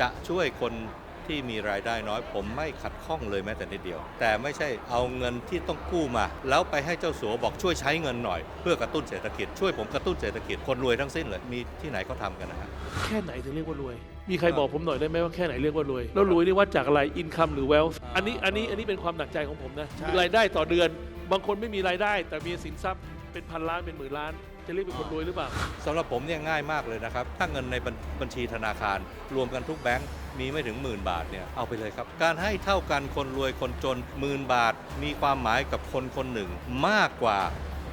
จะช่วยคนที่มีรายได้น้อย ผมไม่ขัดข้องเลยแม้แต่นิดเดียว แต่ไม่ใช่เอาเงินที่ต้องกู้มา แล้วไปให้เจ้าสัวบอกช่วยใช้เงินหน่อย เพื่อกระตุ้นเศรษฐกิจช่วยผมกระตุ้นเศรษฐกิจคนรวยทั้งสิ้นเลยมีที่ไหนเขาทำกันนะฮะแค่ไหนถึงเรียกว่ารวย มีใครบอกผมหน่อยได้ไหมว่าแค่ไหนเรียกว่ารวย แล้วรวยนี่วัดจากอะไรอินคัมหรือ wealth อันนี้อันนี้อันนี้เป็นความหนักใจของผมนะใช่รายได้ต่อเดือน บางคนไม่มีรายได้ แต่มีสินทรัพย์เป็นพันล้านเป็นหมื่นล้าน จะเรียกเป็นคนรวยหรือเปล่าสำหรับผมเนี่ยง่ายมากเลยนะครับ ถ้าเงินในบัญบัญชีธนาคาร รวมกันทุกแบงก์มีไม่ถึงหมื่นบาทเนี่ยเอาไปเลยครับ การให้เท่ากันคนรวยคนจนหมื่นบาท มีความหมายกับคนคนหนึ่งมากกว่า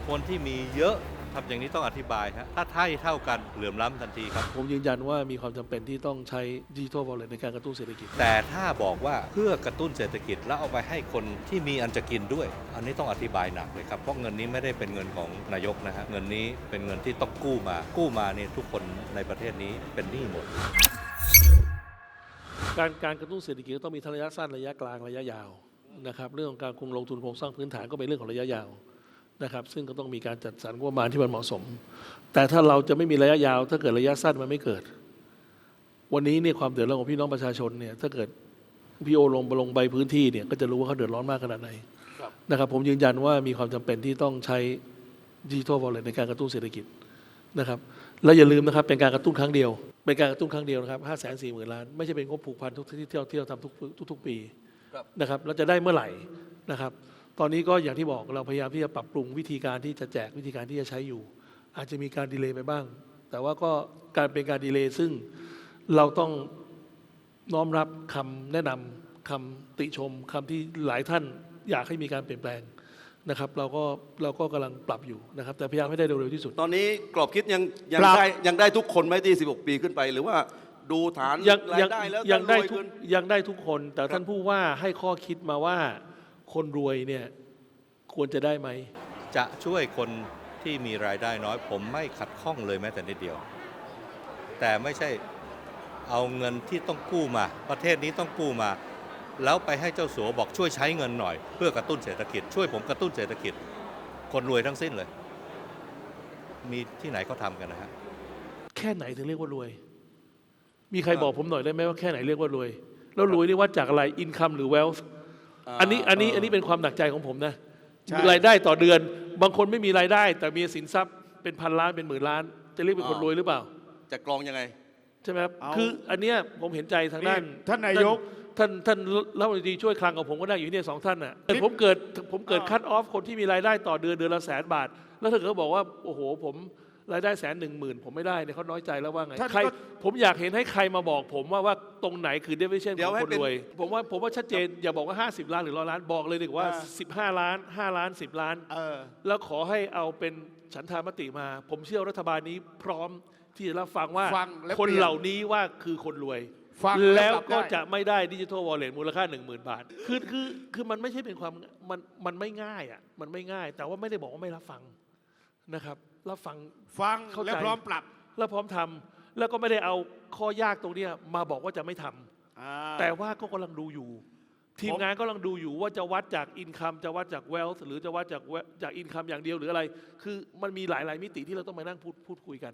คนที่มีเยอะ ทำอย่างนี้ต้องอธิบายฮะถ้าให้เท่ากันเหลื่อมล้ำทันทีครับ ผมยืนยันว่ามีความจำเป็นที่ต้องใช้ดิจิทัลวอลเล็ตในการกระตุ้นเศรษฐกิจ แต่ถ้าบอกว่าเพื่อกระตุ้นเศรษฐกิจแล้วเอาไปให้คนที่มีอันจะกินด้วย อันนี้ต้องอธิบายหนักเลยครับ เพราะเงินนี้ไม่ได้เป็นเงินของนายกนะฮะเงินนี้เป็นเงินที่ต้องกู้มา กู้มาเนี่ยทุกคนในประเทศนี้เป็นหนี้หมด การการกระตุ้นเศรษฐกิจก็ต้องมีทั้งระยะสั้นระยะกลางระยะยาวนะครับเรื่องของการคงลงทุนโครงสร้างพื้นฐานก็เป็นเรื่องของระยะยาว นะครับ ซึ่งก็ต้องมีการจัดสรรงบประมาณที่มันเหมาะสม แต่ถ้าเราจะไม่มีระยะยาว ถ้าเกิดระยะสั้นมันไม่เกิด วันนี้เนี่ยความเดือดร้อนของพี่น้องประชาชนเนี่ยถ้าเกิดพี่โอลงลงใบพื้นที่เนี่ยก็จะรู้ว่าเขาเดือดร้อนมากขนาดไหนนะครับผมยืนยันว่ามีความจำเป็นที่ต้องใช้ดิจิทัลวอลเล็ตในการกระตุ้นเศรษฐกิจนะครับแล้วอย่าลืมนะครับเป็นการกระตุ้นครั้งเดียว เป็นการกระตุ้นครั้งเดียวนะครับห้าแสนสี่หมื่นล้าน ไม่ใช่เป็นงบผูกพันทุกที่เที่ยวเที่ยวทำทุกทุกทุกปีครับนะครับแล้วจะได้เมื่อไหร่นะครับ ตอนนี้ก็อย่างที่บอกเราพยายามที่จะปรับปรุงวิธีการที่จะแจกวิธีการที่จะใช้อยู่ อาจจะมีการดีเลย์ไปบ้าง แต่ว่าก็การเป็นการดีเลย์ซึ่งเราต้องน้อมรับคำแนะนำคำติชมคำที่หลายท่านอยากให้มีการเปลี่ยนแปลงนะครับ เราก็เราก็กำลังปรับอยู่นะครับ แต่พยายามให้ได้เร็วๆที่สุด ตอนนี้กรอบคิดยังยังปรับได้ยังได้ทุกคนไหมที่ 16 ปีขึ้นไป หรือว่าดูฐานยังรายัยได้แล้วยังได้รวยทุกขึ้นยังได้ทุกคน แต่ท่านผู้ว่าให้ข้อคิดมาว่า คนรวยเนี่ยควรจะได้ไหม จะช่วยคนที่มีรายได้น้อย ผมไม่ขัดข้องเลยแม้แต่นิดเดียว แต่ไม่ใช่เอาเงินที่ต้องกู้มา ประเทศนี้ต้องกู้มา แล้วไปให้เจ้าสัวบอกช่วยใช้เงินหน่อย เพื่อกระตุ้นเศรษฐกิจ ช่วยผมกระตุ้นเศรษฐกิจ คนรวยทั้งสิ้นเลย มีที่ไหนเขาทำกันนะฮะแค่ไหนถึงเรียกว่ารวย มีใครบอกผมหน่อยได้ไหมว่าแค่ไหนเรียกว่ารวย แล้วรวยนี่วัดจากอะไรอินคัมหรือ wealth อันนี้อันนี้อันนี้เป็นความหนักใจของผมนะใช่รายได้ต่อเดือน บางคนไม่มีรายได้ แต่มีสินทรัพย์เป็นพันล้านเป็นหมื่นล้าน จะเรียกเป็นคนรวยหรือเปล่า จะกรองยังไง ใช่ไหมครับเอาคืออันเนี้ยผมเห็นใจทางด้านนี่ท่านนายกท่านท่านรัฐมนตรีช่วยคลังกับผมก็ได้อยู่ที่เนี่ยสองท่านน่ะแต่ผมเกิดผมเกิดอ่าคัดออฟคนที่มีรายได้ต่อเดือนเดือนละแสนบาท แล้วถ้าเกิดเขาบอกว่าโอ้โหผม รายได้แสนหนึ่งหมื่นผมไม่ได้เนี่ยเขาน้อยใจแล้วว่าไงท่านใครก็ ผมอยากเห็นให้ใครมาบอกผมว่าว่าตรงไหนคือ definition เดี๋ขยอวงให้คนเป็นรวย ผมว่าผมว่าชัดเจนอย่าบอกว่า 50 ล้านหรือร้อยล้านบอกเลยดีกว่า อ่า15 ล้าน 5 ล้าน 10 ล้าน เออ แล้วขอให้เอาเป็นฉันทามติมา ผมเชื่อรัฐบาลนี้พร้อมที่จะรับฟังว่าฟังและคนเปลี่ยนเหล่านี้ว่าคือคนรวย ฟังแล้วปรับก็ได้จะไม่ได้ดิจิทัลวอลเล็ตมูลค่า 1 0,000 บาท คือคือคือมันไม่ใช่เป็นความมันมันไม่ง่ายอะมันไม่ง่าย แต่ว่าไม่ได้บอกว่าไม่รับฟัง นะครับรับฟังฟังเข้าใจและพร้อมปรับแล้วพร้อมทำแล้วก็ไม่ได้เอาข้อยากตรงเนี้ยมาบอกว่าจะไม่ทำ อ่า แต่ว่าก็กำลังดูอยู่ ทีมงานก็กำลังดูอยู่ว่าจะวัดจากอินคัมจะวัดจากเวล h หรือจะวัดจาก wealth จากอินคัมอย่างเดียวหรืออะไร คือมันมีหลาย ๆ มิติที่เราต้องมานั่งพูดพูดคุยกัน